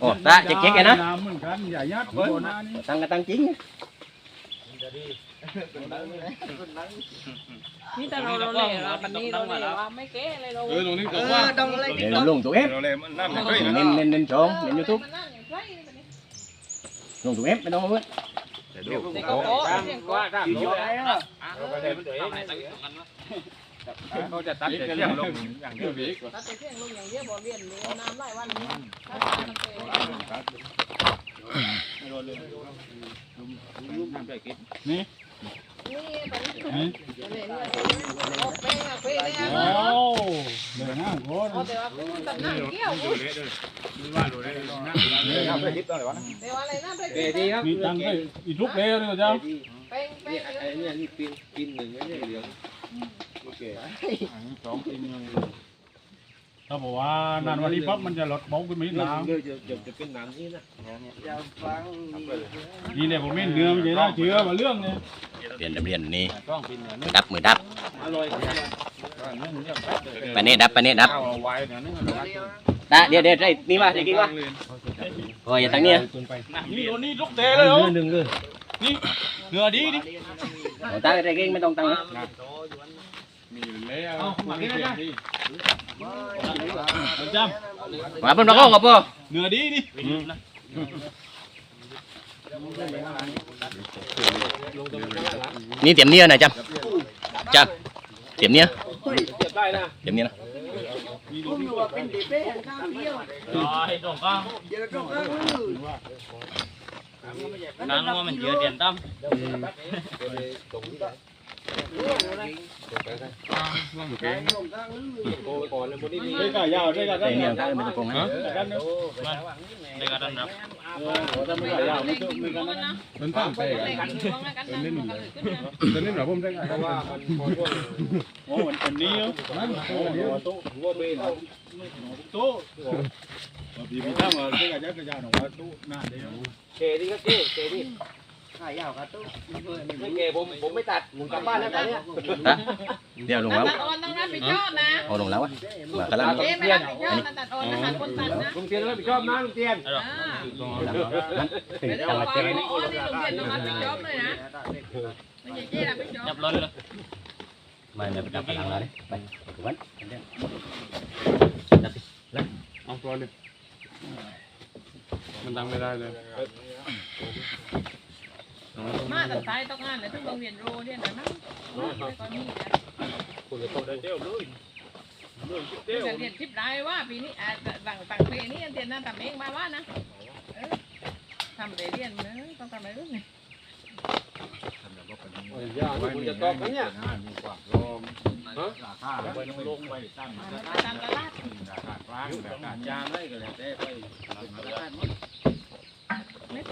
โอ้ตาเจ๊กๆไงนะน้ำเหมือนกันอย่ายัดเบิ้ลนะนี่ตั้งก็ตั้งจริงนี่แต่เราเราเล่เราปันนี้เราเล่ว่าไม่ เก้เลยเราเออตรงนี้เอก็อว่างอะไรเดียวตัวเอฟเราเลยมันน้ำมันเคยเน้นเน้นเน้นช่องเน้นยูทูบมันนั่งอย่างไรเลยปันนี้ลงตัวเอฟไม่ต้องมาเพื่อนเด็กโก้เสียงโก้เขาจะตัดเสียงลงอย่างเดียวอีกตัดเสียงลงอย่างเดียวบ่เรียนรู้น้ำไล่วันนี้ถ้าทำเป็นนี่ปันนี้เล่นโอ้เป้อเป้เลยโอ้อะเดี๋ยวห้าคนโอ้แต่ว่ากูตัดหน้าเกี้ยวกูแต่ว่าอะไรนะเป้เดีครับมีตังค์ด้วยอีกทุกเลยเลยเจ้าเป้งเป้นี่งไอ้เนี่ยนี่ปีนกินหนึ่งไม่ใช่เหลือง โอเคสองทีถ้าบอกว่านานวันนี้ปั๊บมันจะลดเบาขึ้นมาอีกเดี๋ยวน้ำเดี๋ยวจะจะจะเป็นน้ำนี่นะจะฟังนี่เนี่ยผมไม่เนื้อมันจะได้เชื้อมาเรื่องเนี่ยเรียนเรียนนี่มือดับมือดับอร่อยไปนี่ดับไปนี่ดับตาเดี๋ยวเดี๋ยวไอ้นี่มาเจ๊กๆว่าโอ้ยอย่าตั้งเนี่ยนี่โดนนี่ลูกเตะเลยเหรอหนึ่งเลยนี่เนื้อดีดิโอ้ตาเจ๊กๆไม่ต้องตั้งนะมีแล้วมาที่ไหนจมาเพิ่นมาก้องกับพ่อำเนื้อดีดินี่เตรียมเนี้ยนะจ๊ะจ๊ะเตรียมเนี้ยเก็บได้นะเตรียมเนี้ยนะผมอยู่ว่าเป็นดีเป้แห่งข้างเดียวเดี๋ยวก็ข้างมือนั้นว่ามันเยอะเดียนตั้มโอ้ก่อนเลยวันนี้มีได้กายาวได้กาไอ้เนี่ยไม่ต้องโกงนะกันเนาะในการดันรับถ้าไม่กายาวไม่ต้องไม่กันนะ มันตั้งไปเล่นกันอยู่ว่ากันนะมันก็เลยขึ้นนะตอนนี้หนูผมได้เพราะว่าโอ้วันนี้นั่นโอ้โต๊ะหัวเบนโต๊ะพี่พี่ตั้งมาได้กายาวกายาหนูว่าโต๊ะหน้าเดียวเกดีก็เกเกดี ขายยาวครับตู้ไม่เกผมผมไม่ตัดผมกลับบ้านแล้วตอนเนี้ยตาเดี๋ยวลงแล้วตัดออนต้องรับผิดชอบนะเอาลงแล้ววะมากำลังเจ๊ไม่รับผิดชอบนะตัดออนนะหาคนตัดนะลุงเทียนรับผิดชอบนะลุงเทียนอ่าถึงไม่ได้จังบหอวักดว่าเจ๊อ๋อนี่โรงเรียนต้องรับผิดชอบเลยนะไม่ใช่เจ๊รับผิดชอบจับร้อนเลยไม่ไม่ประดับพลังแล้วดิไปถูกวันเอาตัวเลยมันตั้งไม่ได้เลย มาตัดสายต้องงานเลยทุกโรงเรียนโรเรียนนะมั้งตอนนี้คุณจะต้องได้เที่ยวเลยเรียนเรียนทิพย์ได้ว่าปีนี้อ่าต่างต่างปีนี้เรียนนั่นทำเองมาว่านะทำเรียนเนอะต้องทำอะไรรู้ไงย่าคุณจะตอบกันเนี่ยราคาไปลงไปตั้งไปตาตลาดราคากลางราคายางได้ก็แล้วแต่ไปไม่ตกไม่ก็ตกมามายังไม่ปีเจ๊กดิเด็กกินข้าวเจ๊กกินข้าวก่อนไหมกินก็ได้นี่เราได้มั้ยใช่ไหมเดี๋ยวเดี๋ยวเรา